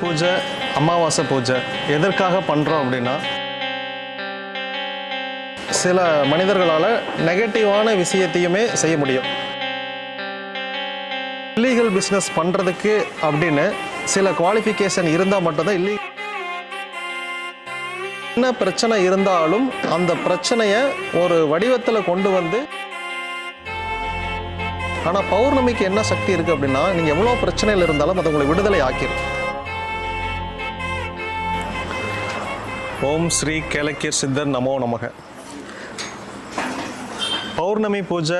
பூஜை அமாவாசை பூஜை எதற்காக பண்ணுறோம் அப்படின்னா சில மனிதர்களால் நெகட்டிவான விஷயத்தையுமே செய்ய முடியும். இல்லீகல் பிஸ்னஸ் பண்ணுறதுக்கு அப்படின்னு சில குவாலிஃபிகேஷன் இருந்தால் மட்டும்தான் இல்லீ என்ன பிரச்சனை இருந்தாலும் அந்த பிரச்சனையை ஒரு வடிவத்தில் கொண்டு வந்து ஆனால் பௌர்ணமிக்கு என்ன சக்தி இருக்குது அப்படின்னா நீங்கள் எவ்வளோ பிரச்சனையில் இருந்தாலும் அது உங்களை விடுதலை ஆக்கிடும் ஓம் ஸ்ரீ கேலக்கியர் சித்தர் நமோ நமக. பௌர்ணமி பூஜை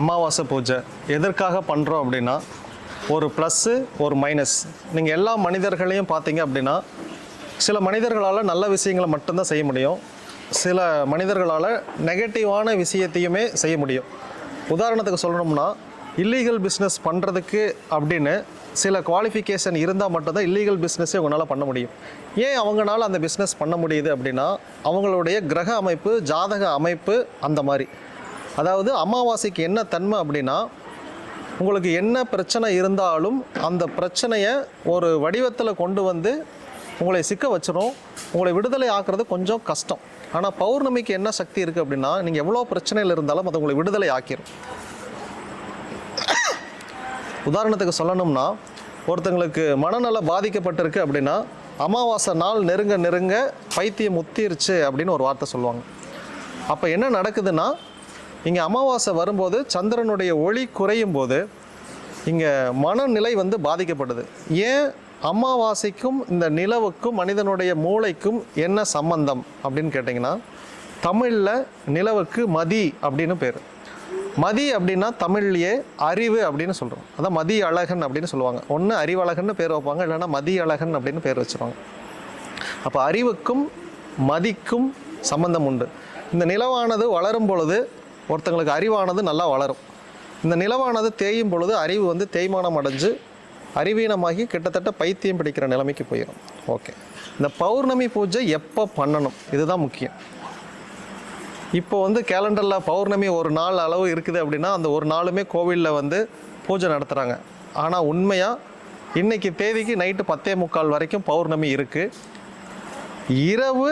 அமாவாசை பூஜை எதற்காக பண்ணுறோம் அப்படின்னா ஒரு ப்ளஸ்ஸு ஒரு மைனஸ் நீங்கள் எல்லா மனிதர்களையும் பார்த்தீங்க அப்படின்னா சில மனிதர்களால் நல்ல விஷயங்களை மட்டும்தான் செய்ய முடியும். சில மனிதர்களால் நெகட்டிவான விஷயத்தையுமே செய்ய முடியும். உதாரணத்துக்கு சொல்லணும்னா இல்லீகல் பிஸ்னஸ் பண்ணுறதுக்கு அப்படின்னு சில குவாலிஃபிகேஷன் இருந்தால் மட்டும்தான் இல்லீகல் பிஸ்னஸே உங்களால் பண்ண முடியும். ஏன் அவங்களால அந்த பிஸ்னஸ் பண்ண முடியுது அப்படின்னா அவங்களுடைய கிரக அமைப்பு ஜாதக அமைப்பு அந்த மாதிரி. அதாவது அமாவாசைக்கு என்ன தன்மை அப்படின்னா உங்களுக்கு என்ன பிரச்சனை இருந்தாலும் அந்த பிரச்சனையை ஒரு வடிவத்தில் கொண்டு வந்து உங்களை சிக்க வச்சிடும் உங்களை விடுதலை ஆக்குறது கொஞ்சம் கஷ்டம். ஆனால் பௌர்ணமிக்கு என்ன சக்தி இருக்குது அப்படின்னா நீங்கள் எவ்வளோ பிரச்சனையில் இருந்தாலும் அது உங்களை விடுதலை ஆக்கிரும். உதாரணத்துக்கு சொல்லணும்னா ஒருத்தங்களுக்கு மனநல பாதிக்கப்பட்டிருக்கு அப்படின்னா அமாவாசை நாள் நெருங்க நெருங்க பைத்தியம் முத்திருச்சு அப்படின்னு ஒரு வார்த்தை சொல்லுவாங்க. அப்போ என்ன நடக்குதுன்னா இங்கே அமாவாசை வரும்போது சந்திரனுடைய ஒளி குறையும் போது இங்கே மனநிலை வந்து பாதிக்கப்படுது. ஏன்? அமாவாசைக்கும் இந்த நிலவுக்கும் மனிதனுடைய மூளைக்கும் என்ன சம்பந்தம் அப்படின்னு கேட்டிங்கன்னா தமிழில் நிலவுக்கு மதி அப்படின்னு பேர். மதி அப்படின்னா தமிழ்லேயே அறிவு அப்படின்னு சொல்கிறோம் அதான் மதி அழகன் அப்படின்னு சொல்லுவாங்க. ஒன்று அறிவழகன்னு பேர் வைப்பாங்க இல்லைன்னா மதி அழகன் அப்படின்னு பேர் வச்சுருவாங்க. அப்போ அறிவுக்கும் மதிக்கும் சம்பந்தம் உண்டு. இந்த நிலவானது வளரும் பொழுது ஒருத்தங்களுக்கு அறிவானது நல்லா வளரும். இந்த நிலவானது தேயும் பொழுது அறிவு வந்து தேய்மானம் அடைஞ்சு அறிவீனமாகி கிட்டத்தட்ட பைத்தியம் பிடிக்கிற நிலைமைக்கு போயிடும் ஓகே. இந்த பௌர்ணமி பூஜை எப்போ பண்ணணும்? இதுதான் முக்கியம். இப்போ வந்து கேலண்டரில் பௌர்ணமி ஒரு நாள் அளவு இருக்குது அப்படின்னா அந்த ஒரு நாளுமே கோவிலில் வந்து பூஜை நடத்துகிறாங்க ஆனால் உண்மையாக இன்னைக்கு தேதிக்கு நைட்டு பத்தே முக்கால் வரைக்கும் பௌர்ணமி இருக்குது இரவு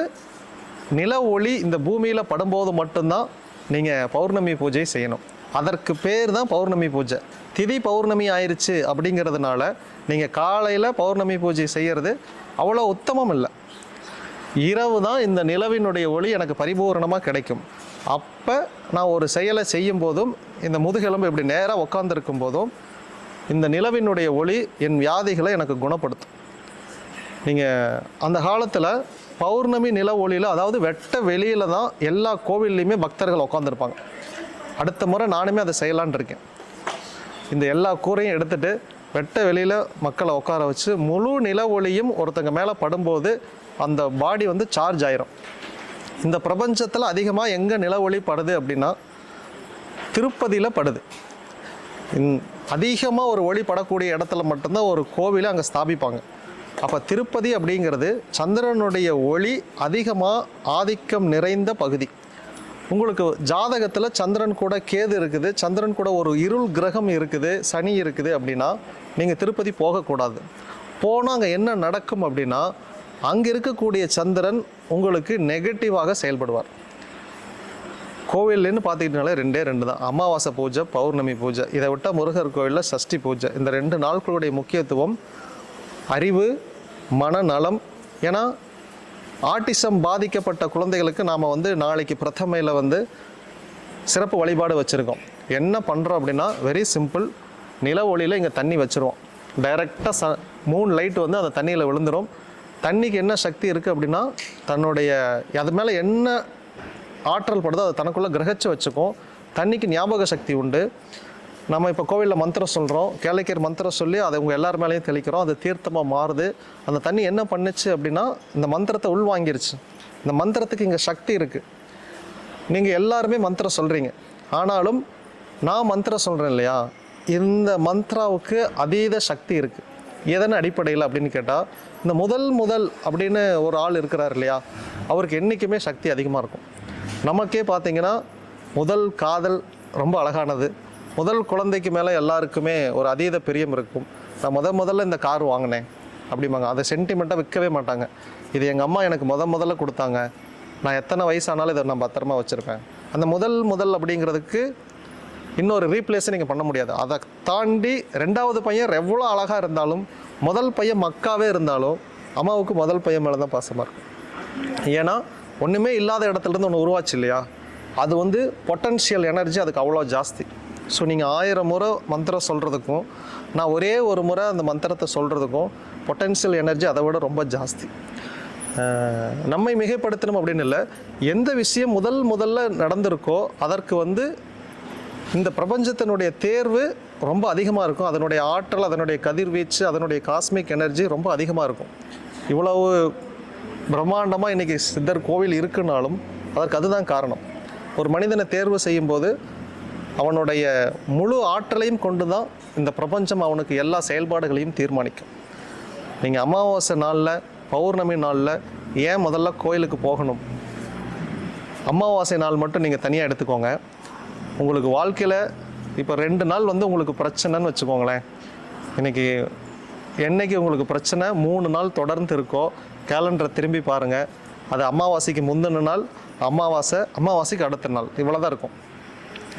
நில ஒளி இந்த பூமியில் படும்போது மட்டும்தான் நீங்கள் பௌர்ணமி பூஜை செய்யணும். அதற்கு பேர் தான் பௌர்ணமி பூஜை. திதி பௌர்ணமி ஆயிடுச்சு அப்படிங்கிறதுனால நீங்கள் காலையில் பௌர்ணமி பூஜை செய்கிறது அவ்வளோ உத்தமம் இல்லை. இரவு தான் இந்த நிலவினுடைய ஒளி எனக்கு பரிபூரணமாக கிடைக்கும். அப்போ நான் ஒரு செயலை செய்யும் போதும் இந்த முதுகெலும்பு இப்படி நேராக உட்காந்துருக்கும் போதும் இந்த நிலவினுடைய ஒளி என் வியாதிகளை எனக்கு குணப்படுத்தும். நீங்கள் அந்த காலத்தில் பௌர்ணமி நில ஒளியில் அதாவது வெட்ட வெளியில் தான் எல்லா கோவில்லையுமே பக்தர்கள் உட்காந்துருப்பாங்க அடுத்த முறை நானுமே அதை செய்யலான்னு இருக்கேன். இந்த எல்லா கூரையும் எடுத்துகிட்டு வெட்ட வெளியில் மக்களை உட்கார வச்சு முழு நில ஒளியும் ஒருத்தங்க மேலே படும்போது அந்த பாடி வந்து சார்ஜ் ஆயிரும். இந்த பிரபஞ்சத்தில் அதிகமாக எங்கே நில ஒளி படுது அப்படின்னா திருப்பதியில் படுது. அதிகமாக ஒரு ஒளி படக்கூடிய இடத்துல மட்டும்தான் ஒரு கோவிலை அங்கே ஸ்தாபிப்பாங்க. அப்போ திருப்பதி அப்படிங்கிறது சந்திரனுடைய ஒளி அதிகமாக ஆதிக்கம் நிறைந்த பகுதி. உங்களுக்கு ஜாதகத்தில் சந்திரன் கூட கேது இருக்குது சந்திரன் கூட ஒரு இருள் கிரகம் இருக்குது சனி இருக்குது அப்படின்னா நீங்கள் திருப்பதி போகக்கூடாது. போனால் அங்கே என்ன நடக்கும் அப்படின்னா அங்கே இருக்கக்கூடிய சந்திரன் உங்களுக்கு நெகட்டிவாக செயல்படுவார். கோவில்னு பார்த்துக்கிட்டனால ரெண்டே ரெண்டு தான். அமாவாசை பூஜை பௌர்ணமி பூஜை. இதை விட்டால் முருகர் கோவிலில் சஷ்டி பூஜை. இந்த ரெண்டு நாட்களுடைய முக்கியத்துவம் அறிவு மனநலம். ஏன்னா ஆட்டிசம் பாதிக்கப்பட்ட குழந்தைகளுக்கு நாம் வந்து நாளைக்கு பிரதமையில் வந்து சிறப்பு வழிபாடு வச்சுருக்கோம். என்ன பண்ணுறோம் அப்படின்னா வெரி சிம்பிள் நில ஒளியில் இங்கே தண்ணி வச்சுருவோம். டைரெக்டாக ச மூணு லைட் வந்து அந்த தண்ணியில் விழுந்துடும் தண்ணிக்கு என்ன சக்தி இருக்குது அப்படின்னா தன்னுடைய அது மேலே என்ன ஆற்றல் படுதோ அதை தனக்குள்ளே கிரகிச்சு வச்சுக்கும். தண்ணிக்கு ஞாபக சக்தி உண்டு. நம்ம இப்போ கோவிலில் மந்திரம் சொல்கிறோம் கேளைக்கர் மந்திரம் சொல்லி அதை உங்கள் எல்லார் மேலேயும் தெளிக்கிறோம். அது தீர்த்தமாக மாறுது. அந்த தண்ணி என்ன பண்ணுச்சு அப்படின்னா இந்த மந்திரத்தை உள்வாங்கிருச்சு. இந்த மந்திரத்துக்கு இங்கே சக்தி இருக்குது நீங்கள் எல்லாருமே மந்திரம் சொல்கிறீங்க ஆனாலும் நான் மந்திரம் சொல்கிறேன் இல்லையா? இந்த மந்த்ராவுக்கு அதீத சக்தி இருக்குது எதன் அடிப்படையில் அப்படின்னு கேட்டால் இந்த முதல் முதல் அப்படின்னு ஒரு ஆள் இருக்கிறார் இல்லையா அவருக்கு என்றைக்குமே சக்தி அதிகமாக இருக்கும். நமக்கே பார்த்தீங்கன்னா முதல் காதல் ரொம்ப அழகானது. முதல் குழந்தைக்கு மேலே எல்லாருக்குமே ஒரு அதீத பிரியம் இருக்கும். நான் முத முதல்ல இந்த கார் வாங்கினேன் அப்படிம்பாங்க. அதை சென்டிமெண்ட்டாக விற்கவே மாட்டாங்க. இது எங்கள் அம்மா எனக்கு முத முதல்ல கொடுத்தாங்க. நான் எத்தனை வயசானாலும் இதை நான் பத்திரமா வச்சுருப்பேன். அந்த முதல் முதல் அப்படிங்கிறதுக்கு இன்னொரு ரீப்ளேஸை நீங்கள் பண்ண முடியாது. அதை தாண்டி ரெண்டாவது பையன் எவ்வளோ அழகாக இருந்தாலும் முதல் பையன் மக்காவே இருந்தாலும் அம்மாவுக்கு முதல் பையன் மேலே தான் பாசமாக இருக்கும். ஏன்னா ஒன்றுமே இல்லாத இடத்துலேருந்து ஒன்று உருவாச்சு இல்லையா? அது வந்து பொட்டன்ஷியல் எனர்ஜி அதுக்கு அவ்வளோ ஜாஸ்தி. ஸோ நீங்கள் ஆயிரம் முறை மந்திரம் சொல்கிறதுக்கும் நான் ஒரே ஒரு முறை அந்த மந்திரத்தை சொல்கிறதுக்கும் பொட்டன்ஷியல் எனர்ஜி அதை விட ரொம்ப ஜாஸ்தி. நம்மை மிகைப்படுத்தணும் அப்படின்னு இல்லை. எந்த விஷயம் முதல் முதல்ல நடந்திருக்கோ அதற்கு வந்து இந்த பிரபஞ்சத்தினுடைய தேர்வு ரொம்ப அதிகமாக இருக்கும். அதனுடைய ஆற்றல் அதனுடைய கதிர்வீச்சு அதனுடைய காஸ்மிக் எனர்ஜி ரொம்ப அதிகமாக இருக்கும். இவ்வளவு பிரம்மாண்டமாக இன்றைக்கி சித்தர் கோவில் இருக்குனாலும் அதற்கு அதுதான் காரணம். ஒரு மனிதனை தேர்வு செய்யும்போது அவனுடைய முழு ஆற்றலையும் கொண்டு தான் இந்த பிரபஞ்சம் அவனுக்கு எல்லா செயல்பாடுகளையும் தீர்மானிக்கும். நீங்கள் அமாவாசை நாளில் பௌர்ணமி நாளில் ஏன் முதல்ல கோயிலுக்கு போகணும்? அமாவாசை நாள் மட்டும் நீங்கள் தனியாக எடுத்துக்கோங்க. உங்களுக்கு வாழ்க்கையில் இப்போ ரெண்டு நாள் வந்து உங்களுக்கு பிரச்சனைன்னு வச்சுக்கோங்களேன். இன்னைக்கு என்னைக்கு உங்களுக்கு பிரச்சனை? மூணு நாள் தொடர்ந்து இருக்கோ கேலண்டரை திரும்பி பாருங்கள் அது அமாவாசைக்கு முந்தின நாள் அமாவாசை அமாவாசைக்கு அடுத்த நாள். இவ்வளோ தான் இருக்கும்.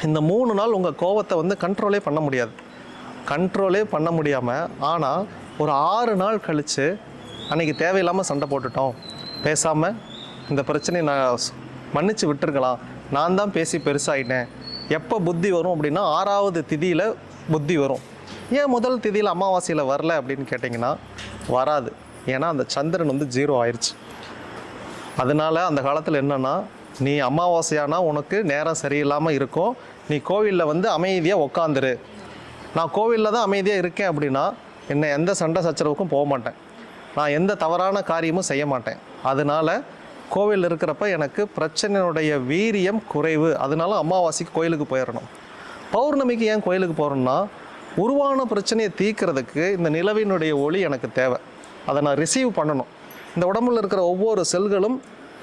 இந்த மூணு நாள் உங்கள் கோவத்தை வந்து கண்ட்ரோலே பண்ண முடியாது. கண்ட்ரோலே பண்ண முடியாமல் ஆனால் ஒரு ஆறு நாள் கழித்து அன்னைக்கு தேவையில்லாமல் சண்டை போட்டுட்டோம். பேசாமல் இந்த பிரச்சனையை நான் மன்னித்து விட்டுருக்கலாம். நான் தான் பேசி பெருசாகிட்டேன் எப்போ புத்தி வரும் அப்படின்னா ஆறாவது திதியில் புத்தி வரும். ஏன் முதல் திதியில் அமாவாசையில் வரல அப்படின்னு கேட்டிங்கன்னா வராது. ஏன்னா அந்த சந்திரன் வந்து ஜீரோ ஆயிடுச்சு அதனால அந்த காலத்தில் என்னன்னா நீ அமாவாசையானா உனக்கு நேரம் சரியில்லாமல் இருக்கும். நீ கோவிலில் வந்து அமைதியாக உக்காந்துரு. நான் கோவிலில் தான் அமைதியாக இருக்கேன் அப்படின்னா என்னை எந்த சண்டை சச்சரவுக்கும் போக மாட்டேன். நான் எந்த தவறான காரியமும் செய்ய மாட்டேன். அதனால கோவில் இருக்கிறப்ப எனக்கு பிரச்சனையுடைய வீரியம் குறைவு. அதனால அமாவாசைக்கு கோயிலுக்கு போயிடணும் பௌர்ணமிக்கு ஏன் கோயிலுக்கு போகிறோம்னா உருவான பிரச்சனையை தீர்க்கறதுக்கு இந்த நிலவினுடைய ஒளி எனக்கு தேவை. அதை நான் ரிசீவ் பண்ணணும். இந்த உடம்புல இருக்கிற ஒவ்வொரு செல்களும்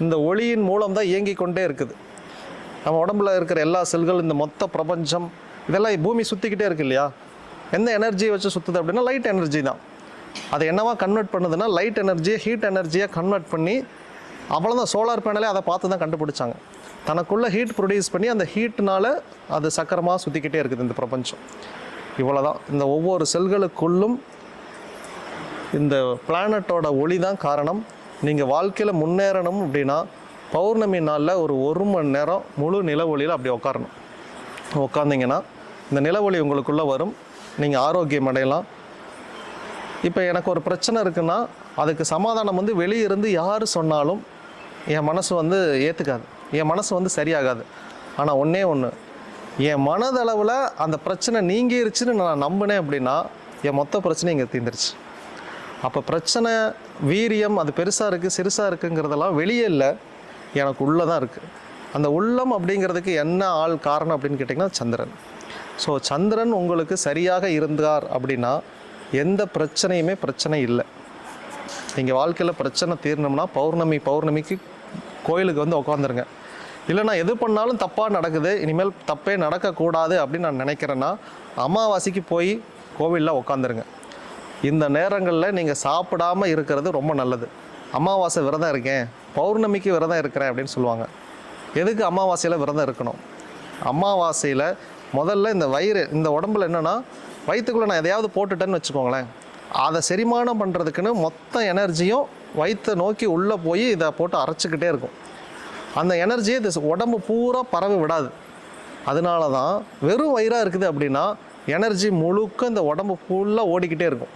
இந்த ஒளியின் மூலம் தான் இயங்கி கொண்டே இருக்குது. நம்ம உடம்புல இருக்கிற எல்லா செல்களும் இந்த மொத்த பிரபஞ்சம் இதெல்லாம் பூமி சுற்றிக்கிட்டே இருக்கு இல்லையா? எந்த எனர்ஜியை வச்சு சுற்றுது அப்படின்னா லைட் எனர்ஜி தான். அதை என்னவா கன்வெர்ட் பண்ணுதுன்னா லைட் எனர்ஜியை ஹீட் எனர்ஜியை கன்வெர்ட் பண்ணி அவ்வளோதான் சோலார் பேனலே அதை பார்த்து தான் கண்டுபிடிச்சாங்க. தனக்குள்ளே ஹீட் ப்ரொடியூஸ் பண்ணி அந்த ஹீட்டுனால அது சக்கரமாக சுற்றிக்கிட்டே இருக்குது இந்த பிரபஞ்சம். இவ்வளோதான் இந்த ஒவ்வொரு செல்களுக்குள்ளும் இந்த பிளானட்டோட ஒளி தான் காரணம். நீங்கள் வாழ்க்கையில் முன்னேறணும் அப்படின்னா பௌர்ணமி நாளில் ஒரு ஒரு மணி நேரம் முழு நில ஒளியில் அப்படி உட்காரணும் உட்காந்திங்கன்னா இந்த நில ஒளி உங்களுக்குள்ளே வரும். நீங்கள் ஆரோக்கியம் அடையலாம். இப்போ எனக்கு ஒரு பிரச்சனை இருக்குன்னா அதுக்கு சமாதானம் வந்து வெளியே இருந்து யார் சொன்னாலும் என் மனசு வந்து ஏற்றுக்காது என் மனசு வந்து சரியாகாது. ஆனால் ஒன்றே ஒன்று என் மனதளவில் அந்த பிரச்சனை நீங்கிருச்சுன்னு நான் நம்பினேன் அப்படின்னா என் மொத்த பிரச்சனை இங்கே தீர்ந்துருச்சு. அப்போ பிரச்சனை வீரியம் அது பெருசாக இருக்குது சிறுசாக இருக்குங்கிறதெல்லாம் வெளியே இல்லை. எனக்கு உள்ளே தான் இருக்குது அந்த உள்ளம் அப்படிங்கிறதுக்கு என்ன ஆள் காரணம் அப்படின்னு கேட்டிங்கன்னா சந்திரன். ஸோ சந்திரன் உங்களுக்கு சரியாக இருந்தார் அப்படின்னா எந்த பிரச்சனையுமே பிரச்சனை இல்லை. நீங்கள் வாழ்க்கையில் பிரச்சனை தீரணும்னா பௌர்ணமி பௌர்ணமிக்கு கோயிலுக்கு வந்து உட்காந்துருங்க இல்லைனா எது பண்ணாலும் தப்பாக நடக்குது. இனிமேல் தப்பே நடக்கக்கூடாது அப்படின்னு நான் நினைக்கிறேன்னா அமாவாசைக்கு போய் கோவிலில் உட்காந்துருங்க இந்த நேரங்களில் நீங்கள் சாப்பிடாம இருக்கிறது ரொம்ப நல்லது. அமாவாசை விரதம் இருக்கேன். பௌர்ணமிக்கு விரதம் இருக்கிறேன் அப்படின்னு சொல்லுவாங்க. எதுக்கு அமாவாசையில் விரதம் இருக்கணும்? அமாவாசையில் முதல்ல இந்த வயிறு இந்த உடம்புல என்னென்னா வயிற்றுக்குள்ளே நான் எதையாவது போட்டுட்டேன்னு வச்சுக்கோங்களேன். அதை செரிமானம் பண்ணுறதுக்குன்னு மொத்த எனர்ஜியும் வயிற்றை நோக்கி உள்ளே போய் இதை போட்டு அரைச்சிக்கிட்டே இருக்கும். அந்த எனர்ஜியை இது உடம்பு பூரா பரவி விடாது. அதனால தான் வெறும் வயிறாக இருக்குது அப்படின்னா எனர்ஜி முழுக்க இந்த உடம்பு ஃபுல்லாக ஓடிக்கிட்டே இருக்கும்.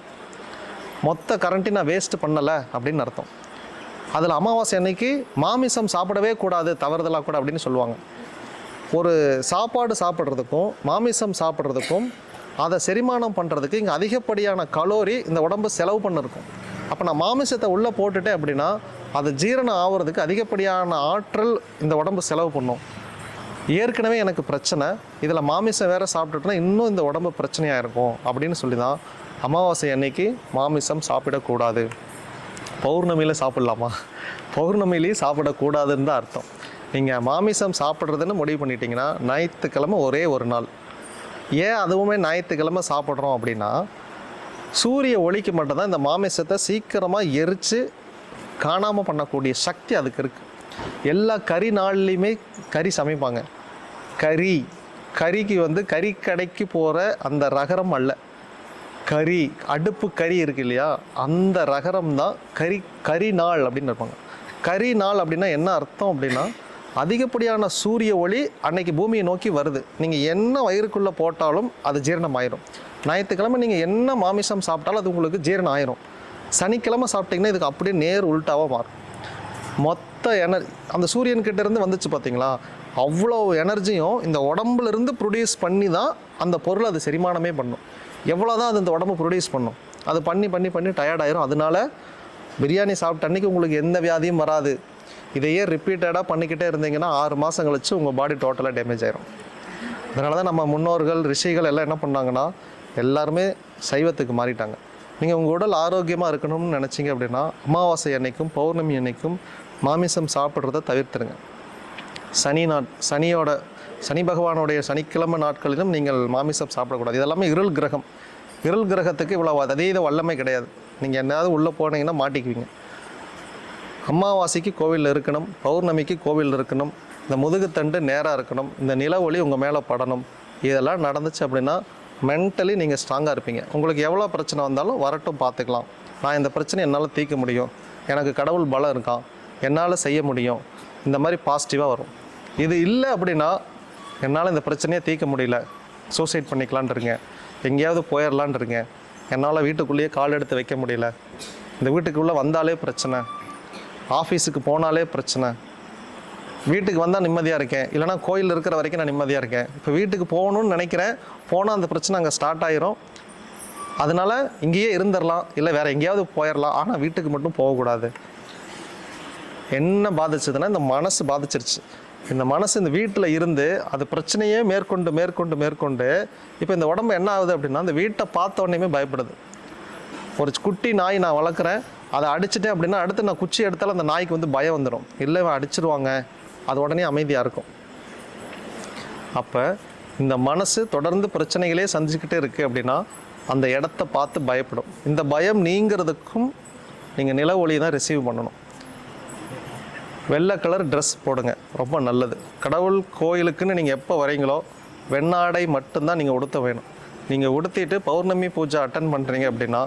மொத்த கரண்ட்டையும் நான் வேஸ்ட் பண்ணலை அப்படின்னு அர்த்தம். அதில் அமாவாசை அன்னைக்கு மாமிசம் சாப்பிடவே கூடாது தவறுதலாக கூட அப்படின்னு சொல்லுவாங்க. ஒரு சாப்பாடு சாப்பிட்றதுக்கும் மாமிசம் சாப்பிட்றதுக்கும் அதை செரிமானம் பண்ணுறதுக்கு இங்கே அதிகப்படியான கலோரி இந்த உடம்பு செலவு பண்ணிருக்கும். அப்போ நான் மாமிசத்தை உள்ளே போட்டுட்டேன் அப்படின்னா அது ஜீரணம் ஆகுறதுக்கு அதிகப்படியான ஆற்றல் இந்த உடம்பு செலவு பண்ணும். ஏற்கனவே எனக்கு பிரச்சனை இதில் மாமிசம் வேறு சாப்பிட்டுட்டுனா இன்னும் இந்த உடம்பு பிரச்சனையாக இருக்கும் அப்படின்னு சொல்லி தான் அமாவாசை அன்னைக்கு மாமிசம் சாப்பிடக்கூடாது. பௌர்ணமியில் சாப்பிட்லாமா? பௌர்ணமிலையும் சாப்பிடக்கூடாதுன்னு தான் அர்த்தம். நீங்கள் மாமிசம் சாப்பிட்றதுன்னு முடிவு பண்ணிட்டீங்கன்னா ஞாயிற்றுக்கிழமை ஒரே ஒரு நாள். ஏன் அதுவுமே ஞாயிற்றுக்கிழமை சாப்பிட்றோம் அப்படின்னா சூரிய ஒளிக்கு மட்டும்தான் இந்த மாமிசத்தை சீக்கிரமாக எரித்து காணாமல் பண்ணக்கூடிய சக்தி அதுக்கு இருக்குது எல்லா கறி நாள்லேயுமே கறி சமைப்பாங்க. கறி கறிக்கு வந்து கறி கடைக்கு போகிற அந்த ரகரம் அல்ல. கறி அடுப்பு கறி இருக்கு இல்லையா? அந்த ரகரம் தான் கறி கறி நாள் அப்படின்னு இருப்பாங்க. கறி நாள் அப்படின்னா என்ன அர்த்தம் அப்படின்னா அதிகப்படியான சூரிய ஒளி அன்னைக்கு பூமியை நோக்கி வருது. நீங்கள் என்ன வயிறுக்குள்ளே போட்டாலும் அது ஜீரணம் ஆயிரும் ஞாயிற்றுக்கிழமை நீங்கள் என்ன மாமிசம் சாப்பிட்டாலும் அது உங்களுக்கு ஜீரணம் ஆயிரும் சனிக்கிழமை சாப்பிட்டீங்கன்னா இதுக்கு அப்படியே நேர் உள்ட்டாவாக மாறும். மொத்த எனர்ஜி அந்த சூரியன்கிட்ட இருந்து வந்துச்சு பார்த்தீங்களா அவ்வளோ எனர்ஜியும் இந்த உடம்புல இருந்து ப்ரொடியூஸ் பண்ணி தான் அந்த பொருள் அது செரிமானமே பண்ணும். எவ்வளோ தான் அது இந்த உடம்பு ப்ரொடியூஸ் பண்ணும். அது பண்ணி பண்ணி பண்ணி டயர்டாயிரும் அதனால பிரியாணி சாப்பிட்ட அன்னைக்கு உங்களுக்கு எந்த வியாதியும் வராது. இதையே ரிப்பீட்டடாக பண்ணிக்கிட்டே இருந்தீங்கன்னா ஆறு மாதம் கழிச்சு உங்கள் பாடி டோட்டலாக டேமேஜ் ஆயிரும். அதனால தான் நம்ம முன்னோர்கள் ரிஷிகள் எல்லாம் என்ன பண்ணாங்கன்னா எல்லாருமே சைவத்துக்கு மாறிட்டாங்க. நீங்கள் உங்கள் உடல் ஆரோக்கியமாக இருக்கணும்னு நினச்சிங்க அப்படின்னா அமாவாசை அன்னைக்கும் பௌர்ணமி அன்னைக்கும் மாமிசம் சாப்பிட்றத தவிர்த்துருங்க. சனி நாட் சனியோட சனி பகவானுடைய சனிக்கிழமை நாட்களிலும் நீங்கள் மாமிசம் சாப்பிடக்கூடாது. இதெல்லாமே இருள் கிரகம். இருள் கிரகத்துக்கு இவ்வளோ அதீத வல்லமை கிடையாது. நீங்கள் என்னதாவது உள்ளே போனீங்கன்னா மாட்டிக்குவீங்க. அமாவாசைக்கு கோவிலில் இருக்கணும் பௌர்ணமிக்கு கோவில் இருக்கணும் இந்த முதுகுத்தண்டு நேராக இருக்கணும் இந்த நில ஒளி உங்கள் மேலே படணும். இதெல்லாம் நடந்துச்சு அப்படின்னா மென்டலி நீங்கள் ஸ்ட்ராங்காக இருப்பீங்க. உங்களுக்கு எவ்வளோ பிரச்சனை வந்தாலும் வரட்டும் பார்த்துக்கலாம். நான் இந்த பிரச்சனை என்னால் தீர்க்க முடியும். எனக்கு கடவுள் பலம் இருக்கான் என்னால் செய்ய முடியும். இந்த மாதிரி பாசிட்டிவாக வரும். இது இல்லை அப்படின்னா என்னால் இந்த பிரச்சனையை தீர்க்க முடியல. சூசைட் பண்ணிக்கலான் எங்கேயாவது போயிடலான் என்னால் வீட்டுக்குள்ளேயே கால் எடுத்து வைக்க முடியல. இந்த வீட்டுக்குள்ளே வந்தாலே பிரச்சனை. ஆஃபீஸுக்கு போனாலே பிரச்சனை. வீட்டுக்கு வந்தால் நிம்மதியாக இருக்கேன். இல்லைனா கோயில் இருக்கிற வரைக்கும் நான் நிம்மதியாக இருக்கேன். இப்போ வீட்டுக்கு போகணும்னு நினைக்கிறேன். போனால் அந்த பிரச்சனை அங்கே ஸ்டார்ட் ஆயிரும். அதனால இங்கேயே இருந்துடலாம் இல்லை வேறு எங்கேயாவது போயிடலாம் ஆனால் வீட்டுக்கு மட்டும் போகக்கூடாது. என்ன பாதிச்சதுன்னா இந்த மனசு பாதிச்சிருச்சு. இந்த மனசு இந்த வீட்டில் இருந்து அது பிரச்சனையே மேற்கொண்டு மேற்கொண்டு மேற்கொண்டு இப்போ இந்த உடம்பு என்ன ஆகுது அப்படின்னா அந்த வீட்டை பார்த்த உடனேயுமே பயப்படுது. ஒரு குட்டி நாய் நான் வளர்க்குறேன். அதை அடிச்சிட்டேன் அப்படின்னா அடுத்து நான் குச்சி எடுத்தாலும் அந்த நாய்க்கு வந்து பயம் வந்துடும் இல்லை இவன் அடிச்சிருவாங்க. அது உடனே அமைதியாக இருக்கும். அப்போ இந்த மனசு தொடர்ந்து பிரச்சனைகளே சந்திச்சுக்கிட்டே இருக்குது அப்படின்னா அந்த இடத்த பார்த்து பயப்படும். இந்த பயம் நீங்கிறதுக்கும் நீங்கள் நில ஒளி தான் ரிசீவ் பண்ணணும். வெள்ளை கலர் ட்ரெஸ் போடுங்க. ரொம்ப நல்லது. கடவுள் கோயிலுக்குன்னு நீங்கள் எப்போ வரீங்களோ வெண்ணாடை மட்டும்தான் நீங்கள் உடுத்த வேணும். நீங்கள் உடுத்திட்டு பௌர்ணமி பூஜை அட்டன் பண்ணுறீங்க அப்படின்னா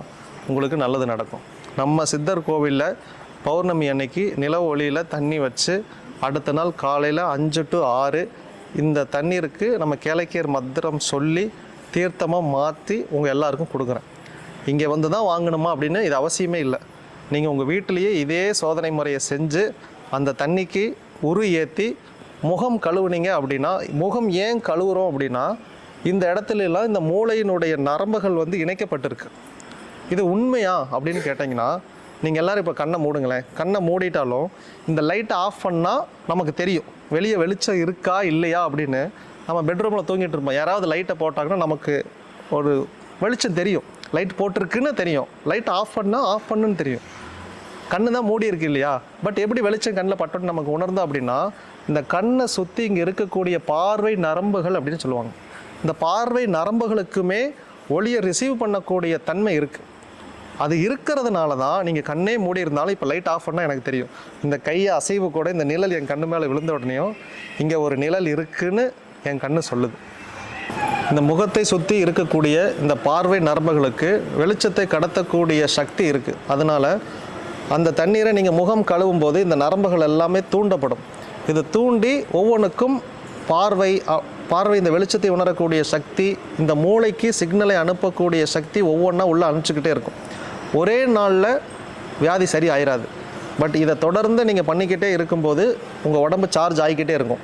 உங்களுக்கு நல்லது நடக்கும். நம்ம சித்தர் கோவிலில் பௌர்ணமி அன்னைக்கு நில ஒளியில் தண்ணி வச்சு அடுத்த நாள் காலையில் அஞ்சு டு ஆறு இந்த தண்ணீருக்கு நம்ம கேளக்கியர் மந்திரம் சொல்லி தீர்த்தமாக மாற்றி உங்கள் எல்லாருக்கும் கொடுக்குறேன். இங்கே வந்து தான் வாங்கணுமா அப்படின்னு இது அவசியமே இல்லை. நீங்கள் உங்கள் வீட்டிலேயே இதே சோதனை முறையை செஞ்சு அந்த தண்ணிக்கு உரு ஏற்றி முகம் கழுவுனீங்க அப்படின்னா முகம் ஏன் கழுவுறோம் அப்படின்னா இந்த இடத்துலலாம் இந்த மூளையினுடைய நரம்புகள் வந்து இணைக்கப்பட்டிருக்கு. இது உண்மையா அப்படின்னு கேட்டிங்கன்னா நீங்கள் எல்லோரும் இப்போ கண்ணை மூடுங்களேன். கண்ணை மூடிட்டாலும் இந்த லைட்டை ஆஃப் பண்ணால் நமக்கு தெரியும். வெளியே வெளிச்சம் இருக்கா இல்லையா அப்படின்னு நம்ம பெட்ரூமில் தூங்கிட்டு இருப்போம். யாராவது லைட்டை போட்டாங்கன்னா நமக்கு ஒரு வெளிச்சம் தெரியும். லைட் போட்டிருக்குன்னு தெரியும். லைட் ஆஃப் பண்ணால் ஆஃப் பண்ணுன்னு தெரியும். கண்ணு தான் மூடி இருக்கு இல்லையா? பட் எப்படி வெளிச்சம் கண்ணில் பட்டோன்னு நமக்கு உணர்ந்தோம் அப்படின்னா இந்த கண்ணை சுற்றி இங்கே இருக்கக்கூடிய பார்வை நரம்புகள் அப்படின்னு சொல்லுவாங்க. இந்த பார்வை நரம்புகளுக்குமே ஒளியை ரிசீவ் பண்ணக்கூடிய தன்மை இருக்குது அது இருக்கிறதுனால தான் நீங்கள் கண்ணே மூடி இருந்தாலும் இப்போ லைட் ஆஃப் பண்ணால் எனக்கு தெரியும். இந்த கையை அசைவு கூட இந்த நிழல் என் கண்ணு மேலே விழுந்த உடனேயும் இங்கே ஒரு நிழல் இருக்குன்னு என் கண்ணு சொல்லுது. இந்த முகத்தை சுற்றி இருக்கக்கூடிய இந்த பார்வை நரம்புகளுக்கு வெளிச்சத்தை கடத்தக்கூடிய சக்தி இருக்குது அதனால் அந்த தண்ணீரை நீங்கள் முகம் கழுவும் போது இந்த நரம்புகள் எல்லாமே தூண்டப்படும். இது தூண்டி ஒவ்வொன்றுக்கும் பார்வை பார்வை இந்த வெளிச்சத்தை உணரக்கூடிய சக்தி இந்த மூளைக்கு சிக்னலை அனுப்பக்கூடிய சக்தி ஒவ்வொன்றா உள்ளே அனுப்பிச்சிக்கிட்டே இருக்கும். ஒரே நாளில் வியாதி சரி ஆயிராது. பட் இதை தொடர்ந்து நீங்கள் பண்ணிக்கிட்டே இருக்கும்போது உங்கள் உடம்பு சார்ஜ் ஆகிக்கிட்டே இருக்கும்.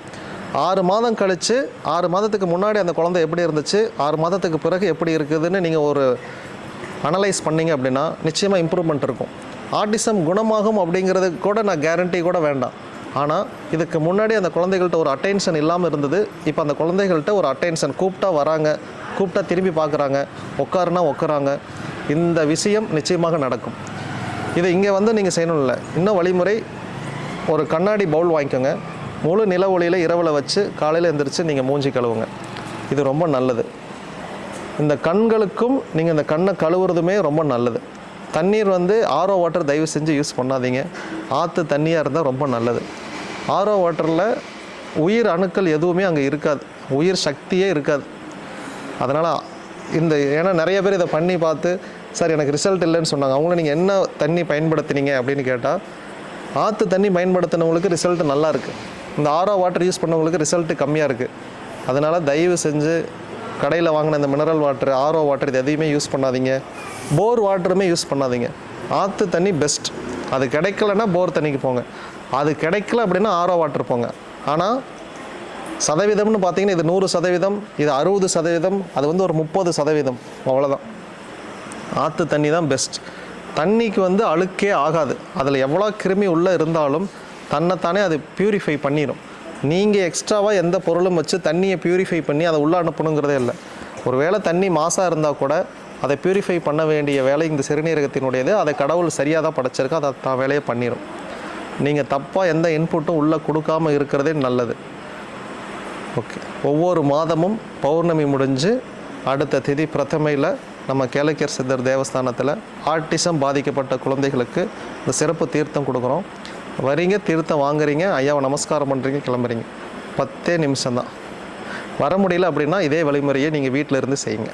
ஆறு மாதம் கழித்து ஆறு மாதத்துக்கு முன்னாடி அந்த குழந்தை எப்படி இருந்துச்சு ஆறு மாதத்துக்கு பிறகு எப்படி இருக்குதுன்னு நீங்கள் ஒரு அனலைஸ் பண்ணீங்க அப்படின்னா நிச்சயமாக இம்ப்ரூவ்மெண்ட் இருக்கும். ஆட்டிசம் குணமாகும் அப்படிங்கிறது கூட நான் கேரண்டி கூட வேண்டாம். ஆனால் இதுக்கு முன்னாடி அந்த குழந்தைகள்கிட்ட ஒரு அட்டென்ஷன் இல்லாமல் இருந்தது. இப்போ அந்த குழந்தைகள்கிட்ட ஒரு அட்டென்ஷன் கூப்பிட்டா வராங்க கூப்பிட்டா திரும்பி பார்க்குறாங்க உட்காருனா உட்காராங்க. இந்த விஷயம் நிச்சயமாக நடக்கும். இதை இங்கே வந்து நீங்கள் செய்யணும் இல்லை இன்னும் வழிமுறை ஒரு கண்ணாடி பவுல் வாங்கிக்கோங்க. முழு நில ஒளியில் இரவில் வச்சு காலையில் எழுந்திரிச்சு நீங்கள் மூஞ்சி கழுவுங்க. இது ரொம்ப நல்லது. இந்த கண்களுக்கும் நீங்கள் இந்த கண்ணை கழுவுறதுமே ரொம்ப நல்லது. தண்ணீர் வந்து ஆரோ வாட்டர் தயவு செஞ்சு யூஸ் பண்ணாதீங்க. ஆற்று தண்ணியாக இருந்தால் ரொம்ப நல்லது. ஆரோ வாட்டரில் உயிர் அணுக்கள் எதுவுமே அங்கே இருக்காது. உயிர் சக்தியே இருக்காது. அதனால் இந்த ஏன்னா நிறைய பேர் இதை பண்ணி பார்த்து சார் எனக்கு ரிசல்ட் இல்லைன்னு சொன்னாங்க. அவங்கள நீங்கள் என்ன தண்ணி பயன்படுத்துனீங்க? அப்படின்னு கேட்டால் ஆற்று தண்ணி பயன்படுத்தினவங்களுக்கு ரிசல்ட் நல்லா இருக்குது இந்த ஆரோ வாட்டர் யூஸ் பண்ணவங்களுக்கு ரிசல்ட்டு கம்மியாக இருக்குது அதனால் தயவு செஞ்சு கடையில் வாங்கின இந்த மினரல் வாட்டர் ஆரோ வாட்டர் இது எதையுமே யூஸ் பண்ணாதீங்க. போர் வாட்டருமே யூஸ் பண்ணாதீங்க. ஆற்று தண்ணி பெஸ்ட் அது கிடைக்கலன்னா போர் தண்ணிக்கு போங்க. அது கிடைக்கல அப்படின்னா ஆரோ வாட்டர் போங்க. ஆனால் சதவீதம்னு பார்த்தீங்கன்னா இது நூறு சதவீதம் இது அறுபது சதவீதம் அது வந்து ஒரு முப்பது சதவீதம். அவ்வளோதான் ஆற்று தண்ணி தான் பெஸ்ட் தண்ணிக்கு வந்து அழுக்கே ஆகாது. அதில் எவ்வளோ கிருமி உள்ளே இருந்தாலும் தன்னைத்தானே அது பியூரிஃபை பண்ணிடும் நீங்கள் எக்ஸ்ட்ராவாக எந்த பொருளும் வச்சு தண்ணியை பியூரிஃபை பண்ணி அதை உள்ளே அனுப்பணுங்கிறதே இல்லை. ஒரு வேளை தண்ணி மாசாக இருந்தால் கூட அதை பியூரிஃபை பண்ண வேண்டிய வேலை இந்த சிறுநீரகத்தினுடையது. அதை கடவுள் சரியாக தான் படைச்சிருக்கு. அதை தான் வேலையை பண்ணிடும் நீங்கள் தப்பாக எந்த இன்புட்டும் உள்ளே கொடுக்காம இருக்கிறதே நல்லது. ஓகே ஒவ்வொரு மாதமும் பௌர்ணமி முடிஞ்சு அடுத்த திதி பிரதமையில் நம்ம கேளக்கியர் சித்தர் தேவஸ்தானத்தில் ஆர்டிசம் பாதிக்கப்பட்ட குழந்தைகளுக்கு இந்த சிறப்பு தீர்த்தம் கொடுக்குறோம். வரீங்க தீர்த்தம் வாங்குறீங்க ஐயாவை நமஸ்காரம் பண்ணுறீங்க கிளம்புறீங்க. பத்தே நிமிஷம்தான். வர முடியல அப்படின்னா இதே வழிமுறையை நீங்கள் வீட்டில் இருந்து செய்யுங்க.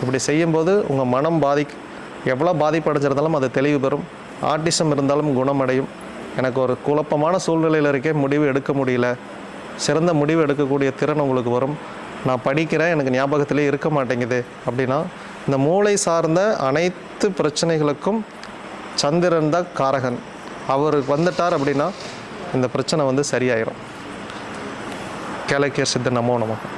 இப்படி செய்யும்போது உங்கள் மனம் பாதி எவ்வளோ பாதிப்படைஞ்சிருந்தாலும் அது தெளிவு பெறும். ஆர்டிசம் இருந்தாலும் குணமடையும். எனக்கு ஒரு குழப்பமான சூழ்நிலையில் இருக்கே முடிவு எடுக்க முடியல. சிறந்த முடிவு எடுக்கக்கூடிய திறன் உங்களுக்கு வரும். நான் படிக்கிறேன் எனக்கு ஞாபகத்திலே இருக்க மாட்டேங்குது அப்படின்னா இந்த மூளை சார்ந்த அனைத்து பிரச்சனைகளுக்கும் சந்திரன் தான் காரகன். அவருக்கு வந்துட்டார் அப்படின்னா இந்த பிரச்சனை வந்து சரியாயிரும். கேளக்கியர் சித்த நமோ நமக்கு